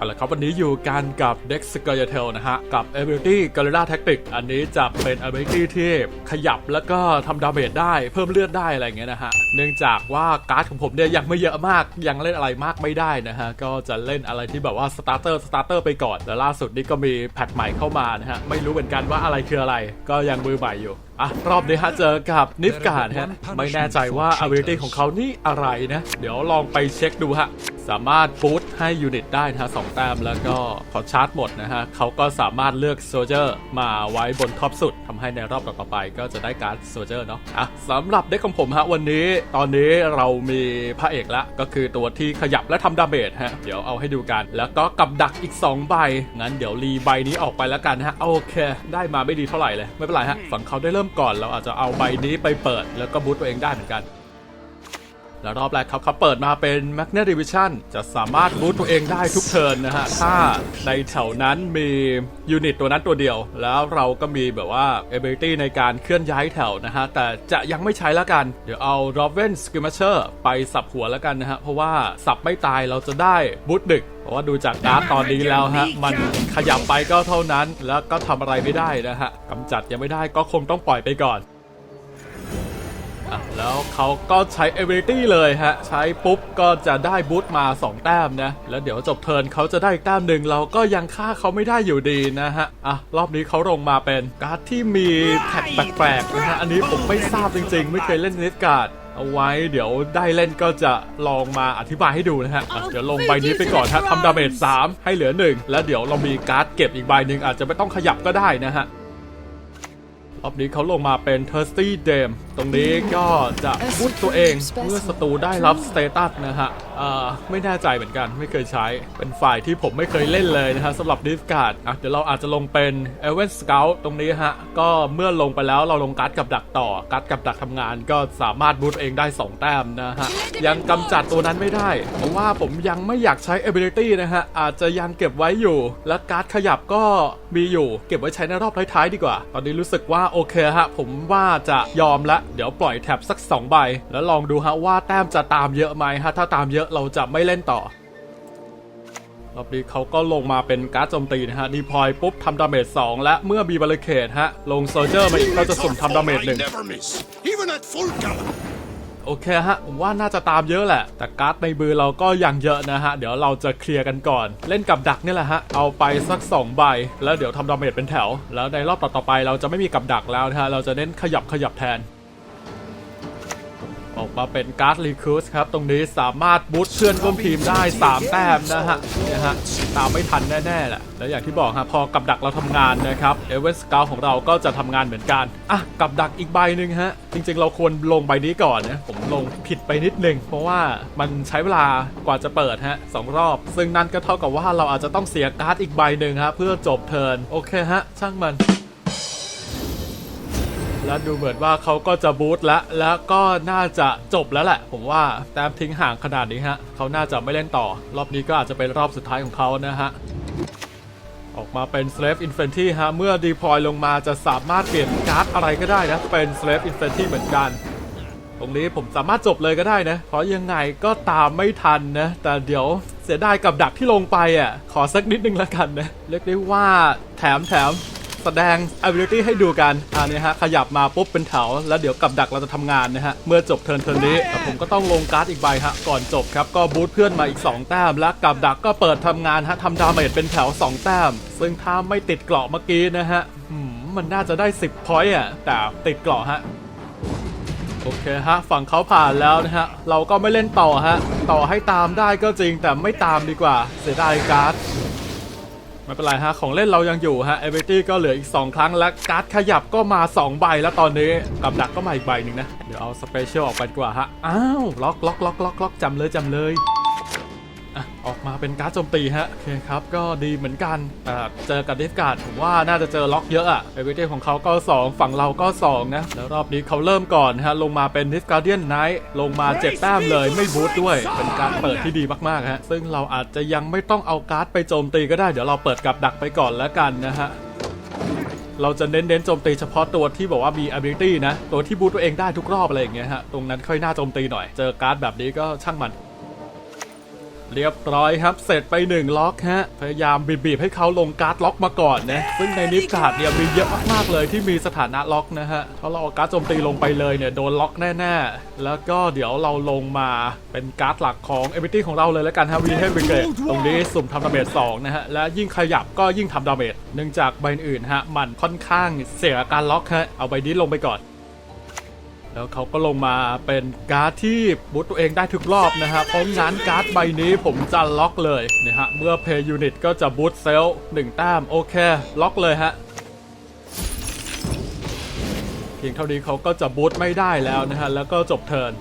เอาละครับวันนี้อยู่กันกับ Dex s c a r t e l นะฮะ กับ Ability Gorilla Tactic อันนี้จะเป็น Ability ที่ขยับแล้วก็ทำดาเมจได้เพิ่มเลือดได้อะไรอย่างเงี้ยนะฮะ เนื่องจากว่าการ์ดของผมเนี่ยยังไม่เยอะมากยังเล่นอะไรมากไม่ได้นะฮะ ก็จะเล่นอะไรที่แบบว่า Starter Starter ไปก่อน แล้วล่าสุดนี้ก็มีแพทใหม่เข้ามานะฮะ ไม่รู้เหมือนกันว่าอะไรคืออะไร ก็ยังมือใหม่อยู่ อะรอบนี้ฮะเจอกับนิฟการ์ดฮะไม่แน่ใจว่า ability ของเขานี่อะไรนะ เดี๋ยวลองไปเช็คดูฮะสามารถบูตให้ยูนิตได้นะฮะสองแต้มแล้วก็พอชาร์จหมดนะฮะเขาก็สามารถเลือกโซเจอร์มาไว้บนท็อปสุดทำให้ในรอบต่อไปก็จะได้การ์ดโซเจอร์เนาะอะสำหรับเด็กของผมฮะวันนี้ตอนนี้เรามีพระเอกละก็คือตัวที่ขยับและทำดาเมจฮะเดี๋ยวเอาให้ดูกัน แล้วก็กับดักอีก 2 ใบงั้นเดี๋ยวรีใบนี้ออกไปแล้วกันฮะโอเค ได้มาไม่ดีเท่าไหร่เลยไม่เป็นไรฮะฝั่งเขาได้เริ่มก่อนเราอาจจะเอาใบนี้ไปเปิด แล้วก็บูตตัวเองได้เหมือนกัน แล้วรอบแรกครับเขาเปิดมาเป็น Magnet Division จะสามารถบูตตัวเองได้ทุกเทิร์นนะฮะ ถ้าในแถวนั้นมียูนิตตัวนั้นตัวเดียว แล้วเราก็มีแบบว่า ability ในการเคลื่อนย้ายแถวนะฮะ แต่จะยังไม่ใช้แล้วกัน เดี๋ยวเอา Robin Skirmisher ไปสับหัวแล้วกันนะฮะ เพราะว่าสับไม่ตายเราจะได้บูตดึกเพราะว่าดูจากการ์ดตอนนี้แล้วฮะ มันขยับไปก็เท่านั้นแล้วก็ทำอะไรไม่ได้นะฮะกำจัดยังไม่ได้ก็คงต้องปล่อยไปก่อน อะแล้วเขาก็ใช้ ability เลยฮะ ใช้ปุ๊บก็จะได้บูตมา 2 แต้มนะ แล้วเดี๋ยวจบเทิร์นเขาจะได้อีกแต้มหนึ่งเราก็ยังฆ่าเขาไม่ได้อยู่ดีนะฮะ อะ รอบนี้เขาลงมาเป็นการ์ดที่มีแท็กแปลกๆนะฮะ อันนี้ผมไม่ทราบจริงๆ ไม่เคยเล่นนิสการ์ดเอาไว้เดี๋ยวได้เล่นก็จะลองมาอธิบายให้ดูนะฮะอะเดี๋ยวลงใบนี้ไปก่อนฮะทำดาเมจ3ให้เหลือ 1 แล้วเดี๋ยวเรามีการ์ดเก็บอีกใบหนึ่งอาจจะไม่ต้องขยับก็ได้นะฮะรอบนี้เขาลงมาเป็น Thirsty Dame ตรงนี้ก็จะพูดตัวเองเมื่อศัตรูได้รับสเตตัสนะฮะเอ่อไม่แน่ใจเหมือนกันไม่เคยใช้ เป็นฝ่ายที่ผมไม่เคยเล่นเลยนะฮะสำหรับดิฟการ์ดอะเดี๋ยวเราอาจจะลงเป็น e v e n Scout ตรงนี้ฮะ ก็เมื่อลงไปแล้วเราลงการ์ดกับดักต่อ การ์ดกับดักทำงานก็สามารถบูตเองได้ 2 แต้มนะฮะ ยังกำจัดตัวนั้นไม่ได้ เพราะว่าผมยังไม่อยากใช้ ability นะฮะ อาจจะยังเก็บไว้อยู่ และการ์ดขยับก็มีอยู่ เก็บไว้ใช้ในรอบท้ายๆดีกว่า ตอนนี้รู้สึกว่าโอเคฮะผมว่าจะยอมละเดี๋ยวปล่อยแท็บสัก 2 ใบ แล้วลองดูฮะว่าแต้มจะตามเยอะไหมฮะถ้าตามเยอะเราจะไม่เล่นต่อรอบนี้เขาก็ลงมาเป็นการ์ดโจมตีนะฮะดีพอยปุ๊บทำดาเมจ2และเมื่อมีบาริเคดฮะ ลงโซเจอร์มาอีกก็จะสุ่มทำดาเมจหนึ่ง never miss, even at full gallop. โอเคฮะผมว่าน่าจะตามเยอะแหละ แต่การ์ดในมือเราก็ยังเยอะนะฮะ เดี๋ยวเราจะเคลียร์กันก่อน เล่นกับดักนี่แหละฮะ เอาไปสัก 2 ใบ แล้วเดี๋ยวทำดาเมจเป็นแถว แล้วในรอบต่อๆไปเราจะไม่มีกับดักแล้วนะฮะ เราจะเน้นขยับขยับแทน ออกมาเป็นการ์ดรีคูสครับ ตรงนี้สามารถบูตเพื่อนร่วมทีมได้ 3 แต้มนะฮะเนี่ยฮะตามไม่ทันแน่ๆแหละแล้วอย่างที่บอกฮะพอกับดักเราทำงานนะครับเอเวนสกาวของเราก็จะทำงานเหมือนกันอะกับดักอีกใบหนึ่งฮะ จริงๆ เราควรลงใบนี้ก่อนนะผมลงผิดไปนิดนึง เพราะว่ามันใช้เวลากว่าจะเปิดฮะสองรอบ ซึ่งนั่นก็เท่ากับว่าเราอาจจะต้องเสียการ์ดอีกใบหนึ่งฮะเพื่อจบเทิร์นโอเคฮะ ช่างมัน แล้วดูเหมือนว่าเขาก็จะบูตแล้วแล้วก็น่าจะจบแล้วแหละ ผมว่าแต้มทิ้งห่างขนาดนี้ฮะเขาน่าจะไม่เล่นต่อ รอบนี้ก็อาจจะเป็นรอบสุดท้ายของเขานะฮะออกมาเป็น Slave Infantry ฮะ เมื่อดีพอยลงมาจะสามารถเปลี่ยนการ์ดอะไรก็ได้นะ เป็น Slave Infantry เหมือนกัน ตรงนี้ผมสามารถจบเลยก็ได้นะ เพราะยังไงก็ตามไม่ทันนะ แต่เดี๋ยวเสียดายกับดักที่ลงไปอะ ขอสักนิดนึงแล้วกันนะ เรียกได้ว่าแถมแถม แสดง ability ให้ดูกันอันนี้ฮะขยับมาปุ๊บเป็นแถวแล้วเดี๋ยวกับดักเราจะทำงานนะฮะเมื่อจบเทิร์นเทิร์นนี้ผมก็ต้องลงการ์ดอีกใบฮะก่อนจบครับก็บูทเพื่อนมาอีก 2 แต้ม และกับดักก็เปิดทำงานฮะทำดาเมจเป็นแถว 2 แต้ม ซึ่งถ้าไม่ติดเกราะเมื่อกี้นะฮะมมันน่าจะได้ 10พอยต์อะแต่ติดเกราะฮะโอเคฮะฝั่งเขาผ่านแล้วนะฮะ เราก็ไม่เล่นต่อฮะ ต่อให้ตามได้ก็จริงแต่ไม่ตามดีกว่า เสียดายการ์ด ไม่เป็นไรฮะ ของเล่นเรายังอยู่ฮะเอเวอร์ตี้ก็เหลืออีก 2 ครั้งแล้วการ์ดขยับก็มา 2 ใบแล้วตอนนี้กับดักก็มาอีกใบหนึ่งนะ เดี๋ยวเอาสเปเชียลออกไปดีกว่าฮะ อ้าว ล็อกล็อกล็อกล็อกล็อกจำเลยจำเลย อะออกมาเป็นการ์ดโจมตีฮะโอเคครับก็ดีเหมือนกันเจอกับเดฟการ์ดผมว่าน่าจะเจอล็อกเยอะอะเอเวอร์ตี้ของเขาก็ 2 ฝั่งเราก็ 2 นะ แล้วรอบนี้เขาเริ่มก่อนฮะลงมาเป็นดิฟการเดียนไนท์ลงมาเจ็บแต้มเลยไม่บูทด้วย เป็นการเปิดที่ดีมากๆฮะซึ่งเราอาจจะยังไม่ต้องเอาการ์ดไปโจมตีก็ได้เดี๋ยวเราเปิดกับดักไปก่อนแล้วกันนะฮะเราจะเน้นเน้นๆโจมตีเฉพาะตัวที่บอกว่ามี ability นะ ตัวที่บูตตัวเองได้ทุกรอบอะไรอย่างเงี้ยฮะ ตรงนั้นค่อยน่าโจมตีหน่อย เจอการ์ดแบบนี้ก็ช่างมัน เรียบร้อยครับ เสร็จไปหนึ่งล็อกฮะ พยายามบีบๆให้เขาลงการ์ดล็อกมาก่อนนะ ซึ่งในนิฟการ์ดเนี่ยมีเยอะมากๆเลยที่มีสถานะล็อกนะฮะถ้าเราเอาการ์ดโจมตีลงไปเลยเนี่ยโดนล็อกแน่ๆ แล้วก็เดี๋ยวเราลงมาเป็นการ์ดหลักของเอ i ิตี้ของเราเลยแล้วกันฮะวีเฮดวิเกตตรงนี้สุ่มทำดาเมจ2นะฮะ และยิ่งขยับก็ยิ่งทำดาเมจเนื่องจากใบอื่นฮะมันค่อนข้างเสียการล็อกฮะเอาใบนี้ลงไปก่อน แล้วเขาก็ลงมาเป็นการ์ดที่บูตตัวเองได้ทุกรอบนะฮะเพราะงั้นการ์ดใบนี้ผมจะล็อกเลยนะฮะ เมื่อเพย์ยูนิตก็จะบูตเซลหนึ่งแต้มโอเค ล็อกเลยฮะ เพียงเท่านี้เขาก็จะบูตไม่ได้แล้วนะฮะ แล้วก็จบเทิร์น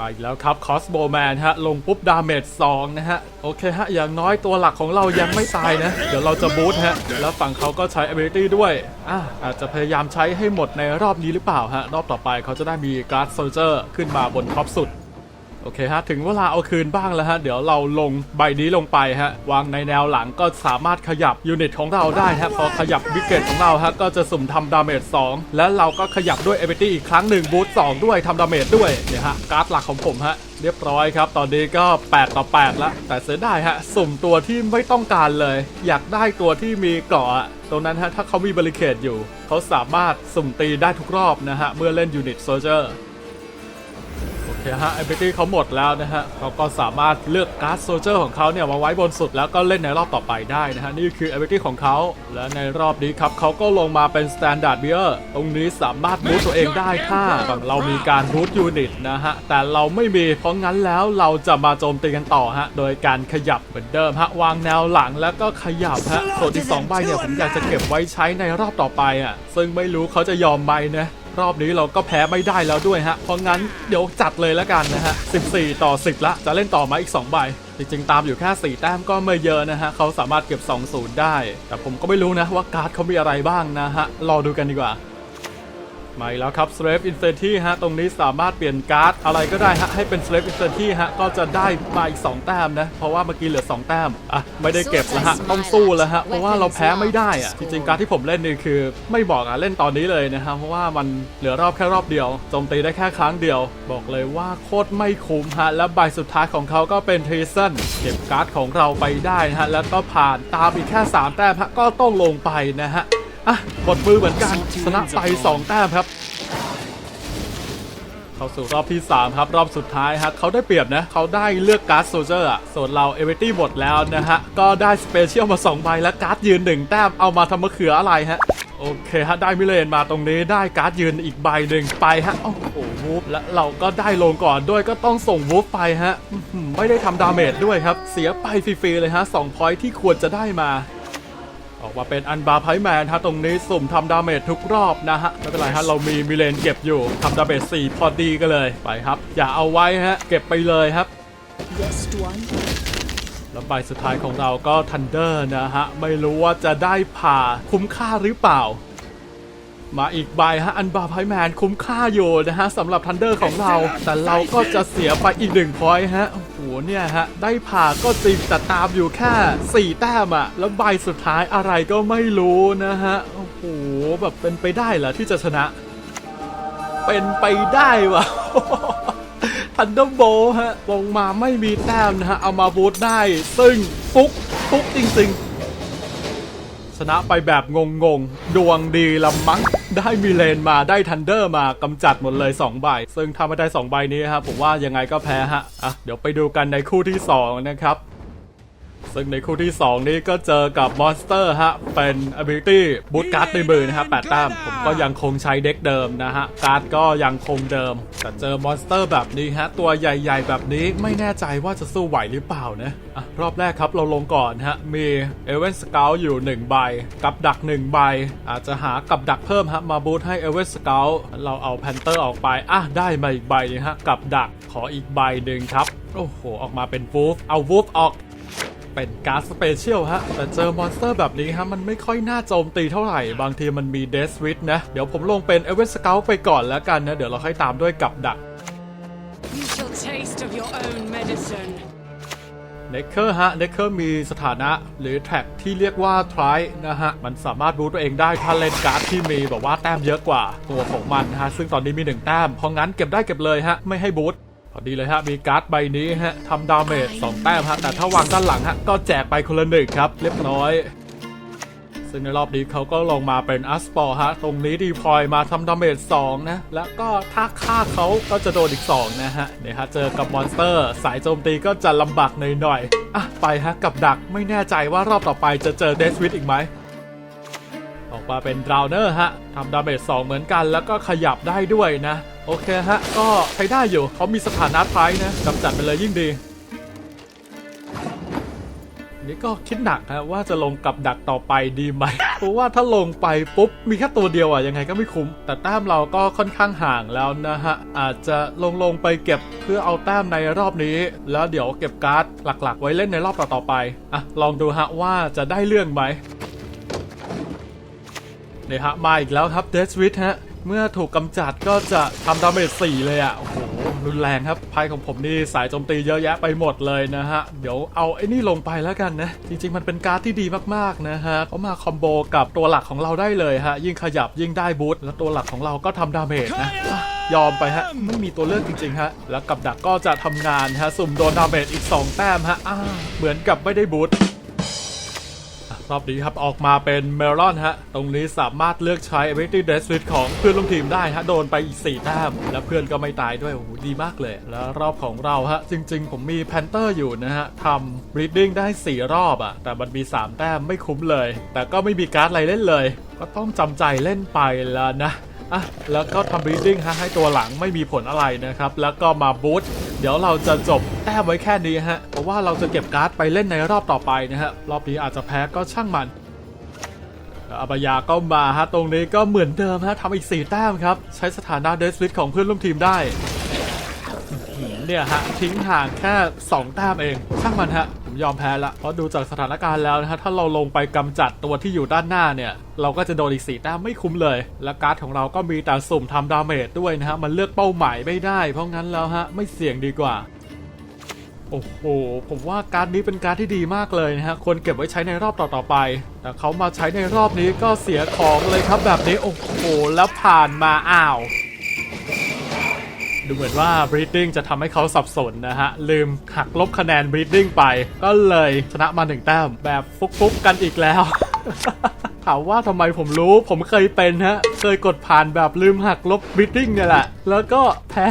มาอีกแล้วครับคอสโบแมนฮะ ลงปุ๊บ ดาเมจ2นะฮะ โอเคฮะ อย่างน้อยตัวหลักของเรายังไม่ตายนะ เดี๋ยวเราจะบูทฮะ แล้วฝั่งเขาก็ใช้ ability ด้วย อะอาจจะพยายามใช้ให้หมดในรอบนี้หรือเปล่าฮะ รอบต่อไปเขาจะได้มีการ์ดโซลเจอร์ขึ้นมาบนท็อปสุด โอเคฮะ ถึงเวลาเอาคืนบ้างแล้วฮะ เดี๋ยวเราลงใบนี้ลงไปฮะ วางในแนวหลังก็สามารถขยับยูนิตของเราได้ฮะ พอขยับวิกเกตของเราฮะ ก็จะสุ่มทำดาเมจ2แล้วเราก็ขยับด้วยเอเบตี้อีกครั้งหนึ่งบูท2ด้วยทำดาเมจด้วยเนี่ยฮะการ์ดหลักของผมฮะเรียบร้อยครับ ตอนนี้ก็ 8 ต่อ8แล้วแต่เสียดายฮะ สุ่มตัวที่ไม่ต้องการเลย อยากได้ตัวที่มีเกราะอะตรงนั้นฮะ ถ้าเขามีบริเคดอยู่ เขาสามารถสุ่มตีได้ทุกรอบนะฮะ เมื่อเล่นยูนิตโซเจอร์ โอเคฮะ ability เขาหมดแล้วนะฮะเขาก็สามารถเลือกการ์ดโซเจอร์ของเขาเนี่ยมาไว้บนสุดแล้วก็เล่นในรอบต่อไปได้นะฮะ นี่คือ ability ของเขา และในรอบนี้ครับเขาก็ลงมาเป็น standard beer ตรงนี้สามารถบูตตัวเองได้ถ้าฝั่งเรามีการบูตยูนิตนะฮะ แต่เราไม่มีเพราะงั้นแล้วเราจะมาโจมตีกันต่อฮะ โดยการขยับเหมือนเดิมฮะ วางแนวหลังแล้วก็ขยับฮะส่วนที่2ใบเนี่ยผมอยากจะเก็บไว้ใช้ในรอบต่อไปอะซึ่งไม่รู้เขาจะยอมไหมนะ รอบนี้เราก็แพ้ไม่ได้แล้วด้วยฮะ เพราะงั้นเดี๋ยวจัดเลยแล้วกันนะฮะ 14 ต่อ 10 ละ จะเล่นต่อมาอีก2ใบจริงๆตามอยู่แค่4แต้มก็ไม่เยอะนะฮะเขาสามารถเก็บ 2-0 ได้ แต่ผมก็ไม่รู้นะว่าการ์ดเขามีอะไรบ้างนะฮะรอดูกันดีกว่า มาอีกแล้วครับ Slave Infinity ฮะ ตรงนี้สามารถเปลี่ยนการ์ดอะไรก็ได้ฮะ ให้เป็น Slave Infinity ฮะ ก็จะได้มาอีก 2 แต้มนะ เพราะว่าเมื่อกี้เหลือ 2 แต้ม อะ ไม่ได้เก็บแล้วฮะ ต้องสู้แล้วฮะ เพราะว่าเราแพ้ไม่ได้อะ จริงๆ การดที่ผมเล่นนี่คือ ไม่บอกอะ เล่นตอนนี้เลยนะฮะ เพราะว่ามันเหลือรอบแค่รอบเดียวโจมตีได้แค่ครั้งเดียว บอกเลยว่าโคตรไม่คุ้มฮะ และใบสุดท้ายของเขาก็เป็น t r e a s o n เก็บการ์ดของเราไปได้นะฮะ แล้วก็ผ่านตามอีกแค่ 3 แต้มฮะ ก็ต้องลงไปนะฮะ อะหมดมือเหมือนกันชนะไปสองแต้มครับ เข้าสู่รอบที่ 3 ครับ รอบสุดท้ายฮะเขาได้เปรียบนะเขาได้เลือกการ์ดโซเจอร์อะส่วนเราเอเวอร์ตี้หมดแล้วนะฮะ ก็ได้สเปเชียลมา 2 ใบและการ์ดยืน 1 แต้มเอามาทำมะเขืออะไรฮะโอเคฮะได้มิเลนมาตรงนี้ได้การ์ดยืนอีกใบหนึ่งไปฮะโอ้โหวูฟและเราก็ได้ลงก่อนด้วยก็ต้องส่งวูฟไปฮะไม่ได้ทำดาเมจด้วยครับ เสียไปฟรีๆเลยฮะ2พอยที่ควรจะได้มา ออกมาเป็นอันบาไพแมนฮะตรงนี้สุ่มทำดาเมจทุกรอบนะฮะไม่เป็นไรฮะเรามีมิเลนเก็บอยู่ทำดาเมจ4พอดีกันเลยไปครับ อย่าเอาไว้ฮะเก็บไปเลยครับแล้วใบสุดท้ายของเราก็ทันเดอร์นะฮะ ไม่รู้ว่าจะได้ผ่าคุ้มค่าหรือเปล่า มาอีกใบฮะอันบาร์ไพแมนคุ้มค่าอยู่นะฮะสำหรับทันเดอร์ของเรา แต่เราก็จะเสียไปอีกหนึ่งพอยฮะโอ้โหเนี่ยฮะได้ผ่าก็จริงแต่ตามอยู่แค่ 4 แต้มอะแล้วใบสุดท้ายอะไรก็ไม่รู้นะฮะโอ้โหแบบเป็นไปได้เหรอที่จะชนะ เป็นไปได้วะทันเดอร์โบฮะลงมาไม่มีแต้มนะฮะเอามาบูทได้ ซึ่งฟุกฟุกจริง ๆ ชนะไปแบบงงๆ ดวงดีละมั้ง ได้มีเลนมาได้ทันเดอร์มากำจัดหมดเลย 2 ใบ ซึ่งถ้าไม่ได้ 2 ใบนี้ครับผมว่ายังไงก็แพ้ฮะ อะ เดี๋ยวไปดูกันในคู่ที่ 2 นะครับ ซึ่งในคู่ที่ 2 นี้ก็เจอกับมอนสเตอร์ฮะ เป็น ability บูทการ์ดในมือนะฮะ8แต้มผมก็ยังคงใช้เด็กเดิมนะฮะ การ์ดก็ยังคงเดิม แต่เจอมอนสเตอร์แบบนี้ฮะ ตัวใหญ่ๆ แบบนี้ไม่แน่ใจว่าจะสู้ไหวหรือเปล่านะอะรอบแรกครับเราลงก่อนฮะ มีเอเวนสเกลอยู่ 1 ใบ กับดัก 1 ใบ อาจจะหากับดักเพิ่มฮะ มาบูทให้เอเวนสเกลเราเอาแพนเตอร์ออกไปอะได้มาอีกใบนึงฮะกับดักขออีกใบหนึ่งครับโอ้โห ออกมาเป็นวูฟ เอาวูฟออก เป็นการ์ดสเปเชียลฮะ แต่เจอมอนสเตอร์แบบนี้ฮะ มันไม่ค่อยน่าโจมตีเท่าไหร่ บางทีมันมีเดสวิตนะ เดี๋ยวผมลงเป็นเอเวนสเกลไปก่อนแล้วกันนะ เดี๋ยวเราค่อยตามด้วยกับดัก You shall taste of your own medicine. เนคเกอร์ฮะ เนคเกอร์มีสถานะหรือแท็กที่เรียกว่าทรินะฮะ มันสามารถบูตตัวเองได้ถ้าเล่นการ์ดที่มีแบบว่าแต้มเยอะกว่าตัวของมันนะฮะ ซึ่งตอนนี้มี 1 แต้มเพราะงั้นเก็บได้เก็บเลยฮะ ไม่ให้บูต พอดีเลยฮะ มีการ์ดใบนี้ฮะทำดาเมจ2แต้มฮะ แต่ถ้าวางด้านหลังฮะ ก็แจกไปคนละหนึ่งครับ เรียบร้อย ซึ่งในรอบนี้เขาก็ลงมาเป็นอัสปอร์ฮะ ตรงนี้ดีพลอยมาทำดาเมจ2นะ แล้วก็ถ้าฆ่าเขาก็จะโดนอีก 2 นะฮะ เนี่ยฮะ เจอกับมอนสเตอร์ สายโจมตีก็จะลำบากหน่อยๆอะไปฮะ กับดักไม่แน่ใจว่ารอบต่อไปจะเจอเดสวิตอีกไหม มาเป็นดราวเนอร์ฮะทำดาเมจ2เหมือนกันแล้วก็ขยับได้ด้วยนะ โอเคฮะ ก็ใช้ได้อยู่เขามีสถานะไพรส์นะกำจัดไปเลยยิ่งดีนี่ก็คิดหนักฮะว่าจะลงกับดักต่อไปดีไหม เพราะว่าถ้าลงไปปุ๊บ มีแค่ตัวเดียวอะยังไงก็ไม่คุ้ม แต่แต้มเราก็ค่อนข้างห่างแล้วนะฮะ อาจจะลงลงไปเก็บเพื่อเอาแต้มในรอบนี้ แล้วเดี๋ยวเก็บการ์ดหลักๆ ไว้เล่นในรอบต่อๆไปอะลองดูฮะว่าจะได้เรื่องไหม เนี่ยฮะมาอีกแล้วครับเดสวิทฮะ เมื่อถูกกำจัดก็จะทำดาเมจ4เลยอะ่ะ โอ้โห รุนแรงครับไพ่ของผมนี่สายโจมตีเยอะแยะไปหมดเลยนะฮะ เดี๋ยวเอาไอ้นี่ลงไปแล้วกันนะ จริง ๆ มันเป็นการ์ดที่ดีมากๆนะฮะเขามาคอมโบกับตัวหลักของเราได้เลยฮะ ยิ่งขยับยิ่งได้บูทแล้วตัวหลักของเราก็ทำดาเมจนะยอมไปฮะ ไม่มีตัวเลือกจริง ๆ ฮะ แล้วกับดักก็จะทำงานฮะ สุ่มโดนดาเมจอีก 2 แต้มฮะอ่าเหมือนกับไม่ได้บูท รอบนี้ครับออกมาเป็นเมลอนฮะ ตรงนี้สามารถเลือกใช้ Ability d e s w i t ของเพื่อนร่วมทีมได้ฮะ โดนไปอีก 4 แต้ม และเพื่อนก็ไม่ตายด้วย โอ้โห ดีมากเลย แล้วรอบของเราฮะ จริง ๆ ผมมีแพนเตอร์อยู่นะฮะทำ Breeding ได้ 4 รอบอะแต่มันมี 3 แต้มไม่คุ้มเลย แต่ก็ไม่มีการ์ดอะไรเล่นเลย ก็ต้องจำใจเล่นไปแล้วนะ อะแล้วก็ทำ breeding ฮะให้ตัวหลังไม่มีผลอะไรนะครับ แล้วก็มาบูทเดี๋ยวเราจะจบแต้มไว้แค่นี้ฮะเพราะว่าเราจะเก็บการ์ดไปเล่นในรอบต่อไปนะฮะรอบนี้อาจจะแพ้ก็ช่างมันอาบยาก็มาฮะตรงนี้ก็เหมือนเดิมฮะทำอีก 4 แต้มครับ ใช้สถานะเดสวิตของเพื่อนร่วมทีมได้เนี่ยฮะทิ้งห่างแค่ 2 แต้มเองช่างมันฮะ ยอมแพ้ละเพราะดูจากสถานการณ์แล้วนะฮะถ้าเราลงไปกำจัดตัวที่อยู่ด้านหน้าเนี่ย เราก็จะโดนอีก4แต้มไม่คุ้มเลย และการ์ดของเราก็มีแต่สุ่มทำดาเมจด้วยนะฮะมันเลือกเป้าหมายไม่ได้ เพราะงั้นแล้วฮะไม่เสี่ยงดีกว่าโอ้โห ผมว่าการ์ดนี้เป็นการ์ดที่ดีมากเลยนะฮะควรเก็บไว้ใช้ในรอบต่อๆไป แต่เขามาใช้ในรอบนี้ก็เสียของเลยครับแบบนี้ โอ้โห แล้วผ่านมาอ้าว ดูเหมือนว่า breeding จะทำให้เขาสับสนนะฮะ ลืมหักลบคะแนน breeding ไป ก็เลยชนะมาหนึ่งแต้มแบบฟุกๆกันอีกแล้ว ถามว่าทำไมผมรู้ผมเคยเป็นฮะ เคยกดผ่านแบบลืมหักลบ breeding เนี่ยแหละ แล้วก็แพ้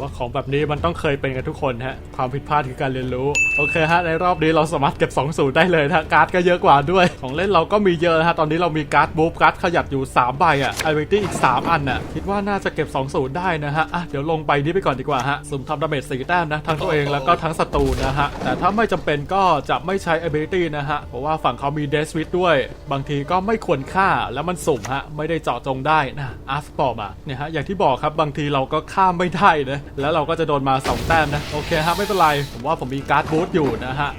ว่าของแบบนี้มันต้องเคยเป็นกันทุกคนฮะ ความผิดพลาดคือการเรียนรู้ โอเคฮะ ในรอบนี้เราสามารถเก็บ2สูตรได้เลยนะการ์ดก็เยอะกว่าด้วย ของเล่นเราก็มีเยอะฮะ ตอนนี้เรามีการ์ดบูฟการ์ดขยับอยู่ 3 ใบอะไอเวตี้อีก 3 อันน่ะ คิดว่าน่าจะเก็บ2สูตรได้นะฮะ อะ เดี๋ยวลงไปนี้ไปก่อนดีกว่าฮะสุ่มทำดาเมจ4แต้มนะ ทั้งตัวเองแล้วก็ทั้งศัตรูนะฮะ แต่ถ้าไม่จำเป็นก็จะไม่ใช้ ability นะฮะ เพราะว่าฝั่งเขามี d e s w i t ด้วย บางทีก็ไม่ควรฆ่าแล้วมันสุ่มฮะ ไม่ได้เจาะจงได้นะอาร์สปอร์มาเนี่ยฮะอย่างที่บอกครับบางทีเราก็ข้าไม่ได้นะแล้วเราก็จะโดนมา 2 แต้มนะ โอเคฮะไม่เป็นไร ผมว่าผมมีการ์ดบูทอยู่นะฮะ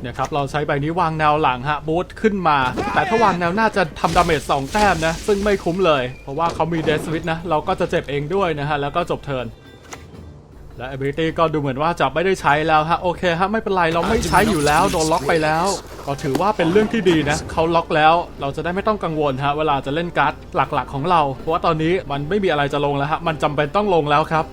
เนี่ยครับเราใช้ใบนี้วางแนวหลังฮะบูทขึ้นมา แต่ถ้าวางแนวหน้าจะทำดาเมจ2แต้มนะ ซึ่งไม่คุ้มเลย เพราะว่าเขามีเดสวิตนะ เราก็จะเจ็บเองด้วยนะฮะแล้วก็จบเทิร์น และ ability ก็ดูเหมือนว่าจะไม่ได้ใช้แล้วฮะโอเคฮะไม่เป็นไรเราไม่ใช้อยู่แล้วโดนล็อกไปแล้ว ก็ถือว่าเป็นเรื่องที่ดีนะเขาล็อกแล้วเราจะได้ไม่ต้องกังวลฮะเวลาจะเล่นการ์ดหลักๆของเรา เพราะว่าตอนนี้มันไม่มีอะไรจะลงแล้วฮะมันจำเป็นต้องลงแล้วครับ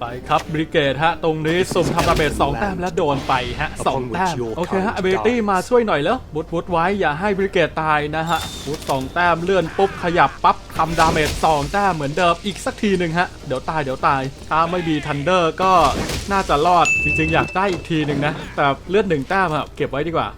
ไปครับบริเกตฮะ ตรงนี้สุ่มทำดาเมจ2แต้มและโดนไปฮะสองแต้มโอเคฮะ ability มาช่วยหน่อยแล้วบุดบุดไว้อย่าให้บริเกตตายนะฮะบุดสองแต้มเลื่อนปุ๊บขยับปั๊บทำดาเมจ2แต้มเหมือนเดิมอีกสักทีหนึ่งฮะ เดี๋ยวตายเดี๋ยวตาย ถ้าไม่มีทันเดอร์ก็น่าจะรอดจริงๆ อยากได้อีกทีหนึ่งนะ แต่เลือดหนึ่งแต้มอะเก็บไว้ดีกว่า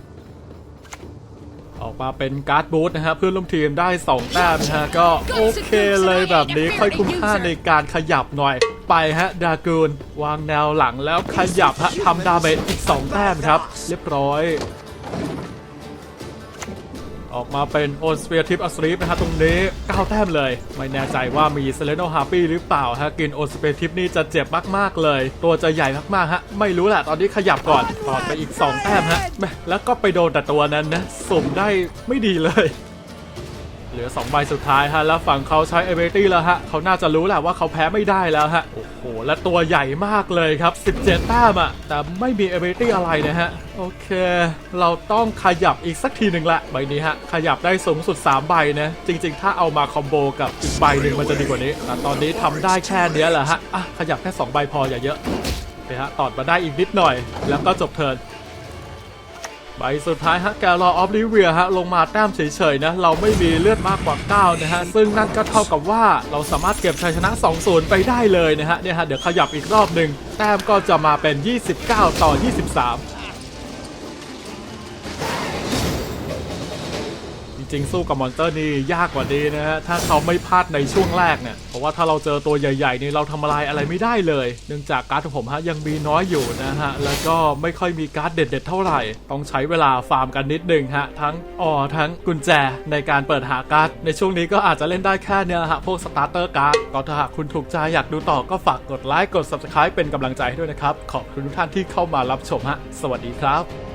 ออกมาเป็นการ์ดบูทนะฮะเพื่อนร่วมทีมได้ 2 แต้มนะฮะ ก็โอเคเลยแบบนี้ค่อยคุ้มค่าในการขยับหน่อย ไปฮะ ดากูนวางแนวหลังแล้วขยับฮะทำดาเมจอีก 2 แต้มครับ เรียบร้อย ออกมาเป็นโอนสเปียร์ทิปอัสรีฟนะฮะตรงนี้9แต้มเลย ไม่แน่ใจว่ามีเซเลโนฮาปี้หรือเปล่าฮะกินโอนสเปียร์ทิปนี่จะเจ็บมากๆเลย ตัวจะใหญ่มากๆฮะไม่รู้แหละตอนนี้ขยับก่อนต่อดไปอีก 2 แต้มฮะแล้วก็ไปโดนแต่ตัวนั้นนะสุ่มได้ไม่ดีเลย ลือ2ใบสุดท้ายฮะแล้วฝั่งเขาใช้ ability แล้วฮะเขาน่าจะรู้แหละว่าเขาแพ้ไม่ได้แล้วฮะโอ้โหและตัวใหญ่มากเลยครับ 17แต้มอะแต่ไม่มี ability อะไรนะฮะโอเค เราต้องขยับอีกสักทีหนึ่งละใบนี้ฮะขยับได้สูงสุด 3 ใบนะ จริง ๆ ถ้าเอามาคอมโบกับอีกใบหนึ่งมันจะดีกว่านี้แต่ตอนนี้ทำได้แค่เนี้ยแหละฮะอะขยับแค่2ใบพออย่าเยอะโอเคฮะตอดมาได้อีกนิดหน่อย แล้วก็จบเทิร์น ใบสุดท้ายฮะแกลออฟลิเวียฮะลงมาแต้มเฉยๆนะเราไม่มีเลือดมากกว่า 9 นะฮะ ซึ่งนั่นก็เท่ากับว่าเราสามารถเก็บชัยชนะ 2-0 ไปได้เลยนะฮะเนี่ยฮะเดี๋ยวขยับอีกรอบหนึ่งแต้มก็จะมาเป็น 29 ต่อ 23 จริงสู้กับมอนสเตอร์นี่ยากกว่านี้นะฮะ ถ้าเขาไม่พลาดในช่วงแรกเนี่ย เพราะว่าถ้าเราเจอตัวใหญ่ๆนี่เราทำอะไรอะไรไม่ได้เลย เนื่องจากการ์ดของผมฮะยังมีน้อยอยู่นะฮะ แล้วก็ไม่ค่อยมีการ์ดเด็ดๆเท่าไหร่ ต้องใช้เวลาฟาร์มกันนิดนึงฮะ ทั้งออทั้งกุญแจในการเปิดหาการ์ด ในช่วงนี้ก็อาจจะเล่นได้แค่เนี่ยฮะ พวกสตาร์เตอร์การ์ด ก็ถ้าหากคุณถูกใจอยากดูต่อก็ฝากกดไลค์ กด subscribe เป็นกำลังใจให้ด้วยนะครับ ขอบคุณทุกท่านที่เข้ามารับชมฮะ สวัสดีครับ